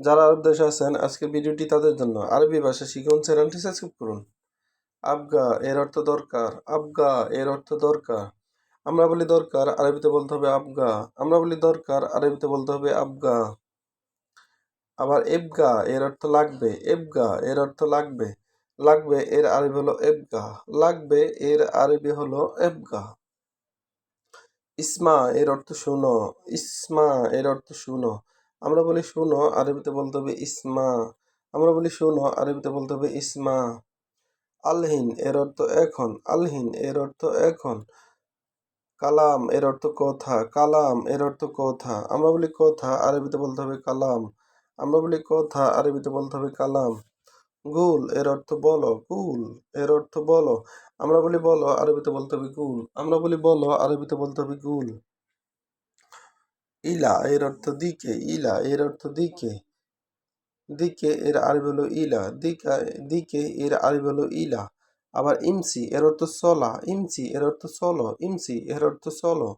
যারা আরব দেশে আছেন আজকের ভিডিওটি তাদের জন্য। আরবি ভাষা শিখুন, চ্যানেলটি সাবস্ক্রাইব করুন। আবগা এর অর্থ দরকার। আবগা এর অর্থ দরকার। আমরা বলি দরকার, আরবিতে বলতে হবে আবগা। আমরা বলি দরকার, আরবিতে বলতে হবে আবগা। আবার এবগা এর অর্থ লাগবে। এবগা এর অর্থ লাগবে। লাগবে এর আরবি হলো এবগা। লাগবে এর আরবি হলো এবগা। ইসমা এর অর্থ শুনো। ইসমা এর অর্থ শুনো। আমরা বলি, শুনো, আরবিতে বলতে হবে ইসমা। আমরা বলি, শুনো, আরবিতে বলতে হবে ইসমা। আলহিন, এর অর্থ এখন। আলহিন, এর অর্থ এখন। কালাম, এর অর্থ কথা। কালাম, এর অর্থ কথা। আমরা বলি, কথা আরবিতে বলতে হবে কালাম। আমরা বলি, কথা আরবিতে বলতে হবে কালাম। গুল, এর অর্থ বলো, গুল, এর অর্থ বলো। আমরা বলি, বলো আরবিতে বলতে হবে গুল। আমরা বলি, বলো আরবিতে বলতে হবে গুল। ইলা, এর অর্থ দিকে, ইলা, এর অর্থ দিকে। দিকে এর আরবি হলো ইলা, দিকা, দিকে এর আরবি হলো ইলা। আবার ইমসি, এর অর্থ চলা ইমসি এর অর্থ চলো ইমসি এর অর্থ চলো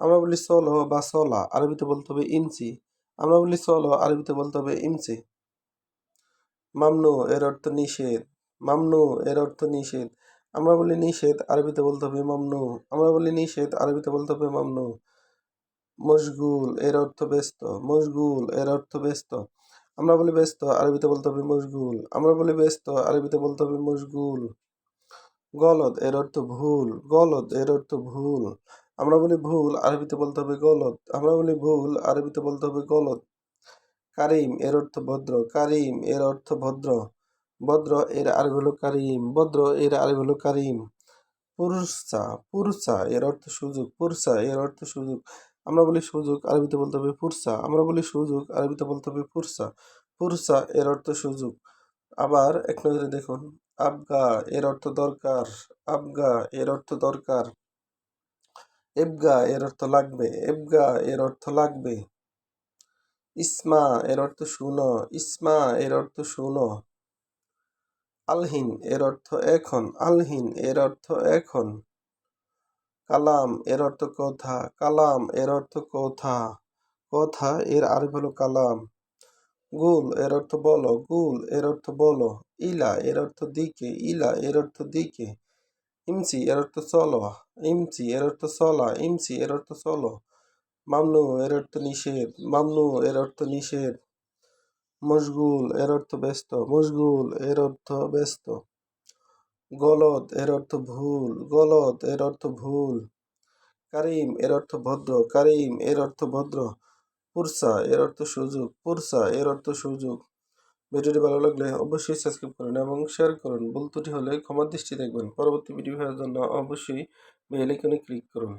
আমরা বলি চলো বা চলা আরবিতে বলতে হবে ইমসি। আমরা বলি চলো আরবিতে বলতে হবে ইমসি। মামনু এর অর্থ নিষেধ, মামনু এর অর্থ নিষেধ। আমরা বলি নিষেধ, আরবিতে বলতে হবে মামনু। আমরা বলি নিষেধ, আরবিতে বলতে হবে মামনু। মশগুল, এর অর্থ ব্যস্ত। মশগুল, এর অর্থ ব্যস্ত। আমরা বলি ব্যস্ত, আরবিতে বলতে হবে মশগুল। আমরা বলি ব্যস্ত, আরবিতে বলতে হবে মশগুল। গলদ, এর অর্থ ভুল। গলদ, এর অর্থ ভুল। আমরা বলি ভুল, আরবিতে বলতে হবে গলদ। আমরা বলি ভুল, আরবিতে বলতে হবে গলদ। কারিম, এর অর্থ ভদ্র। কারিম, এর অর্থ ভদ্র। ভদ্র, এর আরবি হলো কারিম। ভদ্র, এর আরবি হলো কারিম। পুরুষা পুরুষা এর অর্থ সুযোগ। পুরসা, এর অর্থ সুযোগ। আমরা বলি সুযোগ, আরবিতে বলতে হবে ফুরসা। আমরা বলি সুযোগ, আরবিতে বলতে হবে ফুরসা। ফুরসা এর অর্থ সুযোগ। আবার এক নজরে দেখুন, আবগা এর অর্থ দরকার, আবগা এর অর্থ দরকার। এবগা এর অর্থ লাগবে, এবগা এর অর্থ লাগবে। ইসমা এর অর্থ শুনো, ইসমা এর অর্থ শুনো। আলহিন এর অর্থ এখন, আলহিন এর অর্থ এখন। কালাম এর অর্থ কথা কালাম এর অর্থ কথা কথা এর আরবি হলো কালাম গুল এর অর্থ বলো গুল এর অর্থ বলো ইলা এর অর্থ দিকে ইলা এর অর্থ দিকে ইমসি এর অর্থ চলো ইমসি এর অর্থ চলা ইমসি এর অর্থ চলো মামনু এর অর্থ নিষেধ মামনু এর অর্থ নিষেধ মশগুল এর অর্থ ব্যস্ত মশগুল এর অর্থ ব্যস্ত গলদ এর অর্থ ভুল। গলত, এর অর্থ ভুল। কারিম, এর অর্থ ভদ্র। কারিম, এর অর্থ ভদ্র। পুরসা, এর অর্থ সুযোগ। পুরসা, এর অর্থ সুযোগ। ভিডিওটি ভালো লাগলে অবশ্যই সাবস্ক্রাইব করুন এবং শেয়ার করুন। ভুল হলে ক্ষমার দৃষ্টি দেখবেন। পরবর্তী ভিডিও হওয়ার জন্য অবশ্যই বেল আইকনে ক্লিক করুন।